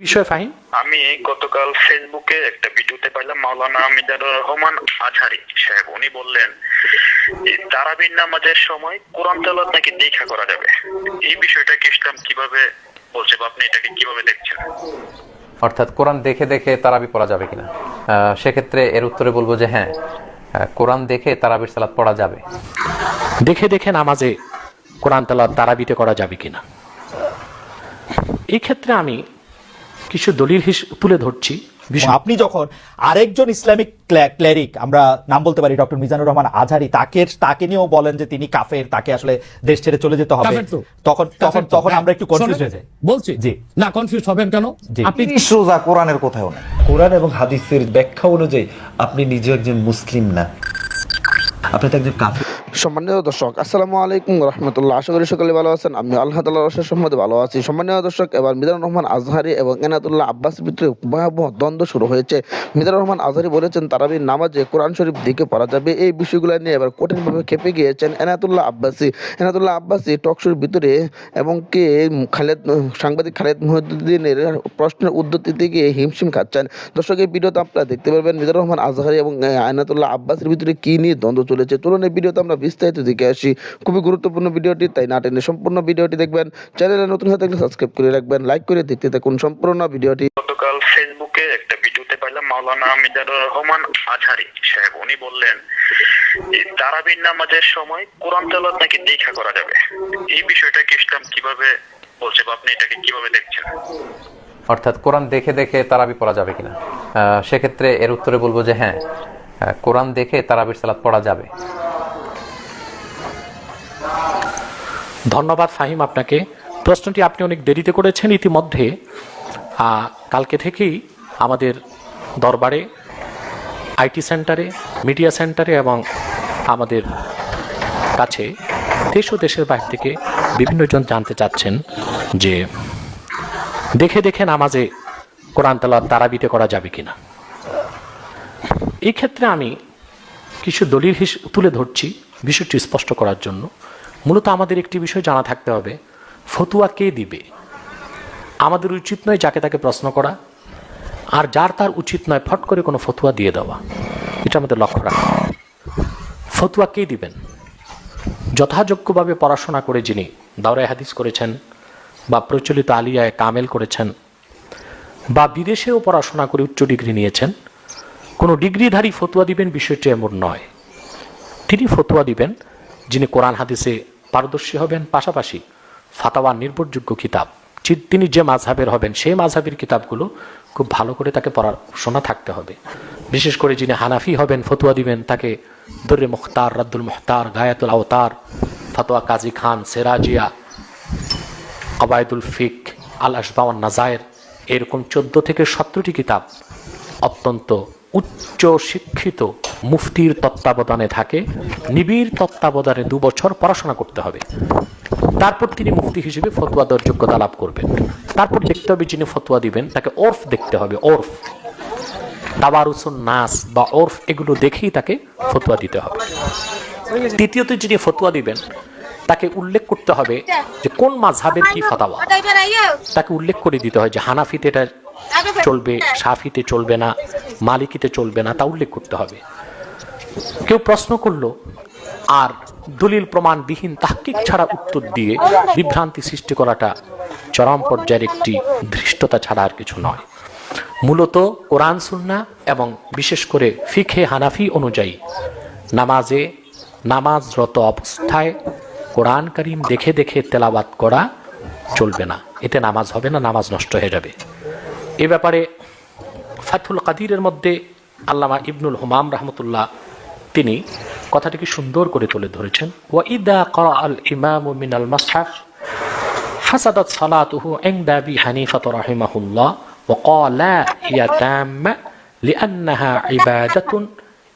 বিষয় ফাহিম? আমি গতকাল ফেসবুকে একটা ভিডিওতে পাইলাম মাওলানা মিজানুর রহমান আজহারি সাহেব। উনি বললেন তারাবির নামাজের সময় কোরআন তেলাওয়াত নাকি দেখা করা যাবে? এই বিষয়টা কি ইসলাম কীভাবে বলছে বা আপনি এটাকে কীভাবে দেখছেন? অর্থাৎ কোরআন দেখে দেখে তারাবি পড়া যাবে কিনা? আহ, সেক্ষেত্রে এর উত্তরে বলব যে হ্যাঁ কোরআন দেখে তারাবির সালাত পড়া যাবে। দেখে দেখে নামাজে কোরআন তেলাওয়াত তারাবিতে করা যাবে কিনা? এই ক্ষেত্রে আমি কিছু দলিল তুলে ধরছি। আপনি যখন আরেকজন ইসলামিক ক্লেরিক আমরা নাম বলতে পারি ডক্টর মিজানুর রহমান আজহারি তাকে তাকে নিয়েও বলেন যে তিনি কাফের তাকে আসলে দেশ ছেড়ে চলে যেতে হবে। তখন তখন তখন আমরা একটু কনফিউজ হয়ে যাই। বলছি। জি। না কনফিউজ হবেন কেন। আপনি রোজা কোরআনের কোথাও নেই। কোরআন এবং হাদিসের ব্যাখ্যা অনুযায়ী আপনি নিজে একজন মুসলিম না। আপনি তো একজন কাফির। সম্মানীয় দর্শক, আসসালামু আলাইকুম রহমতুল্লাহ। আশা করি সকলে ভালো আছেন। আমি আল্লাহ তাল্লাহ রসের সম্মতে ভালো আছি। সম্মানীয় দর্শক, এবার মিজানুর রহমান আজহারি এবং এনাতুল্লাহ আব্বাস ভিতরে ভয়াবহ দ্বন্দ্ব শুরু হয়েছে। মিজানুর রহমান আজহারি বলেছেন, তারাবির নামাজে কোরআন শরীফ দিকে পড়া যাবে। এই বিষয়গুলো নিয়ে এবার কঠিনভাবে খেপে গিয়েছেন এনাতুল্লাহ আব্বাসি। এনাতুল্লাহ আব্বাসি টকশোর ভিতরে এবং কে খালেদ, সাংবাদিক খালেদ মহিউদ্দিনের প্রশ্নের উত্তর দিতে গিয়ে হিমশিম খাচ্ছেন। দর্শক, এই ভিডিওতে আপনারা দেখতে পারবেন মিজানুর রহমান আজহারি এবং আয়নাতুল্লাহ আব্বাসের ভিতরে কী নিয়ে দ্বন্দ্ব চলেছে। চলুন এই ভিডিওতে আমরা বিস্তারিত দিকে আসি। খুবই গুরুত্বপূর্ণ ভিডিওটি তাই না টেনে সম্পূর্ণ ভিডিওটি দেখবেন। চ্যানেলে নতুন হয়ে থাকলে সাবস্ক্রাইব করে রাখবেন লাইক করে দেখতে থাকুন সম্পূর্ণ ভিডিওটি। গতকাল ফেসবুকে একটা ভিডিওতে পাইলাম মাওলানা মিজানুর রহমান আজহারি সাহেব। উনি বললেন তারাবির নামাজের সময় কোরআন তেলাওয়াত নাকি দেখা করা যাবে? এই বিষয়টা কি ইসলাম কীভাবে বলছে বা আপনি এটাকে কীভাবে দেখছেন? অর্থাৎ কোরআন দেখে দেখে তারাবি পড়া যাবে কিনা? আহ, সেক্ষেত্রে এর উত্তরে বলব যে হ্যাঁ কোরআন দেখে তারাবির সালাত পড়া যাবে। ধন্যবাদ ফাহিম আপনাকে। প্রশ্নটি আপনি অনেক দেরিতে করেছেন ইতিমধ্যে। কালকে থেকেই আমাদের দরবারে, আইটি সেন্টারে, মিডিয়া সেন্টারে এবং আমাদের কাছে দেশ ও দেশের বাইরে থেকে বিভিন্ন জন জানতে চাচ্ছেন যে, দেখে দেখে নামাজে কোরআন তালাত তারাবিতে করা যাবে কিনা। এই ক্ষেত্রে আমি কিছু দলিল তুলে ধরছি, বিষয়টি স্পষ্ট করার জন্য। মূলত আমাদের একটি বিষয় জানা থাকতে হবে। ফতুয়া কে দিবে? আমাদের উচিত নয় যাকে তাকে প্রশ্ন করা, আর যার তার উচিত নয় ফট করে কোনো ফতুয়া দিয়ে দেওয়া। এটা আমাদের লক্ষ্য রাখা। ফতুয়া কে দিবেন? যথাযোগ্যভাবে পড়াশোনা করে যিনি দাওরায় হাদিস করেছেন বা প্রচলিত আলিয়ায় কামেল করেছেন বা বিদেশেও পড়াশোনা করে উচ্চ ডিগ্রি নিয়েছেন, কোনো ডিগ্রিধারী ফতুয়া দিবেন বিষয়টি এমন নয়। তিনি ফতুয়া দিবেন যিনি কোরআন হাদিসে পারদর্শী হবেন, পাশাপাশি ফাতাওয়ার নির্ভরযোগ্য কিতাব তিনি যে মাঝহাবের হবেন, সেই মাঝহাবের কিতাবগুলো খুব ভালো করে তাকে পড়াশোনা থাকতে হবে। বিশেষ করে যিনি হানাফি হবেন, ফতুয়া দিবেন, তাকে দর্রে মুখতার, রাদ্দুল মুখতার, গায়াতুল আওতার, ফাতোয়া কাজী খান, সেরাজিয়া, কবায়দুল ফিক আল আসবাওয়ান নাজায়ের এরকম চোদ্দ থেকে সতেরোটি কিতাব অত্যন্ত উচ্চ শিক্ষিত মুফতির তত্ত্বাবধানে থাকে, নিবিড় তত্ত্বাবধানে দু বছর পড়াশোনা করতে হবে। তারপর তিনি মুফতি হিসেবে ফতোয়া দেওয়ার যোগ্যতা লাভ করবেন। তারপর দেখতে হবে যিনি ফতোয়া দিবেন, তাকে ওরফ দেখতে হবে, ওরফ। তাবারুসুন নাস বা ওরফ এগুলো দেখেই তাকে ফতোয়া দিতে হবে। তৃতীয়ত যিনি ফতোয়া দিবেন, তাকে উল্লেখ করতে হবে যে কোন মাঝহাবের কি ফতাওয়া। তাকে উল্লেখ করে দিতে হয় যে হানাফিতে এটা চলবে, সাফিতে চলবে না, মালিকিতে চলবে না, তা উল্লেখ করতে হবে। কেউ প্রশ্ন করল, আর দলিল প্রমাণবিহীন তাহকিক ছাড়া উত্তর দিয়ে বিভ্রান্তি সৃষ্টি করাটা চরম পর্যায়ের একটি ধৃষ্টতা ছাড়া আর কিছু নয়। মূলত কোরআন, সুন্না এবং বিশেষ করে ফিখে হানাফি অনুযায়ী নামাজে নামাজরত অবস্থায় কোরআন করিম দেখে দেখে তেলাবাত করা চলবে না। এতে নামাজ হবে না, নামাজ নষ্ট হয়ে যাবে। এ ব্যাপারে ফাথুল কাদিরের মধ্যে আল্লামা ইবনুল হুমাম রহমতুল্লাহ তিনি কথাটিকে সুন্দর করে তুলে ধরেছেন ওয়া ইদা করা আল ইমাম মিনাল মাসহাফ فسدت صلاته عند أبي حنيفة رحمه الله وقال هي تامة لأنها عبادة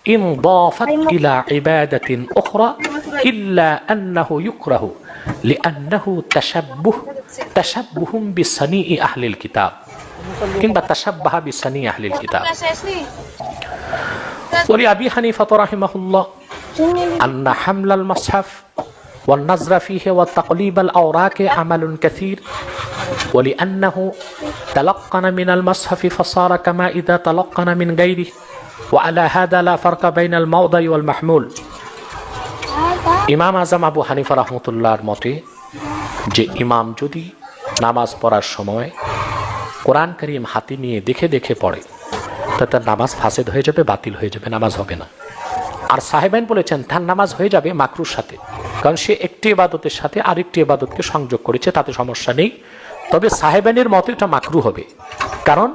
إن ضافت إلى عبادة أخرى إلا أنه يكره لأنه تشبه تشبه بصنيع أهل الكتاب কিংবা তাসাব্বাহা বিসানি আহলিল কিতাব ولأبي حنيفة رحمه الله أن حمل المصحف والنظر فيه والتقليب الأوراق عمل كثير ولأنه تلقن من المصحف فصار كما إذا تلقن من غيره وعلى هذا لا فرق بين الموضع والمحمول ইমাম আজম আবু হানিফা রহমতুল্লাহর মতে যে ইমাম যদি নামাজ পড়ার সময় কোরআন করিম হাতি নিয়ে দেখে দেখে পড়ে। তা তার নামাজ ফাসেদ হয়ে যাবে, বাতিল হয়ে যাবে, নামাজ হবে না। আর সাহেবাইন বলেছেন, তার নামাজ হয়ে যাবে মাকরুর সাথে। কারণ সে একটি ইবাদতের সাথে আরেকটি ইবাদতকে সংযোগ করেছে, তাতে সমস্যা নেই। তবে সাহেবাইনের মতে এটা মাকরু হবে। কারণ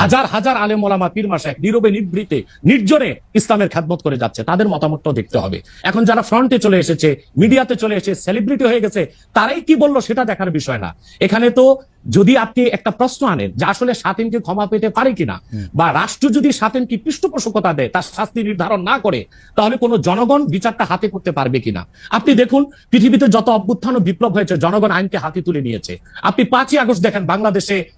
হাজার হাজার আলেম ওলামা পীর মাসায় নীরবে নিভৃতে নির্জনে ইসলামের খ্যাতমত করে যাচ্ছে। তাদের মতামতটাও দেখতে হবে। এখন যারা ফ্রন্টে চলে এসেছে মিডিয়াতে চলে এসে সেলিব্রিটি হয়ে গেছে তারাই কি বলল সেটা দেখার বিষয় না। এখানে তো যদি আপনি একটা প্রশ্ন আনেন যে আসলে সাতিনকে ক্ষমা পেতে পারে কিনা বা রাষ্ট্র যদি সাতিনকে পৃষ্ঠপোষকতা দেয় তার শাস্তি নির্ধারণ না করে তাহলে কোনো জনগণ বিচারটা হাতে করতে পারবে কিনা? আপনি দেখুন পৃথিবীতে যত অভ্যুত্থান বিপ্লব হয়েছে জনগণ আইনকে হাতে তুলে নিয়েছে। আপনি পাঁচই আগস্ট দেখেন বাংলাদেশে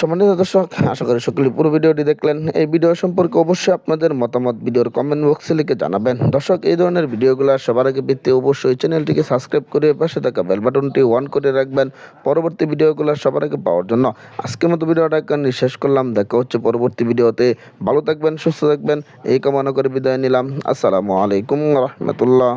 সম্মানিত দর্শক, আশা করি সকলে পুরো ভিডিওটি দেখলেন। এই ভিডিও সম্পর্কে অবশ্যই আপনাদের মতামত ভিডিওর কমেন্ট বক্সে লিখে জানাবেন। দর্শক, এই ধরনের ভিডিওগুলো সবার আগে পেতে অবশ্যই চ্যানেলটিকে সাবস্ক্রাইব করে পাশে থাকা বেল বাটনটি অন করে রাখবেন পরবর্তী ভিডিওগুলো সবার আগে পাওয়ার জন্য। আজকের মতো ভিডিওটা এখানে শেষ করলাম। দেখা হচ্ছে পরবর্তী ভিডিওতে। ভালো থাকবেন, সুস্থ থাকবেন। এই কামনা করে বিদায় নিলাম। আসসালামু আলাইকুম রহমতুল্লাহ।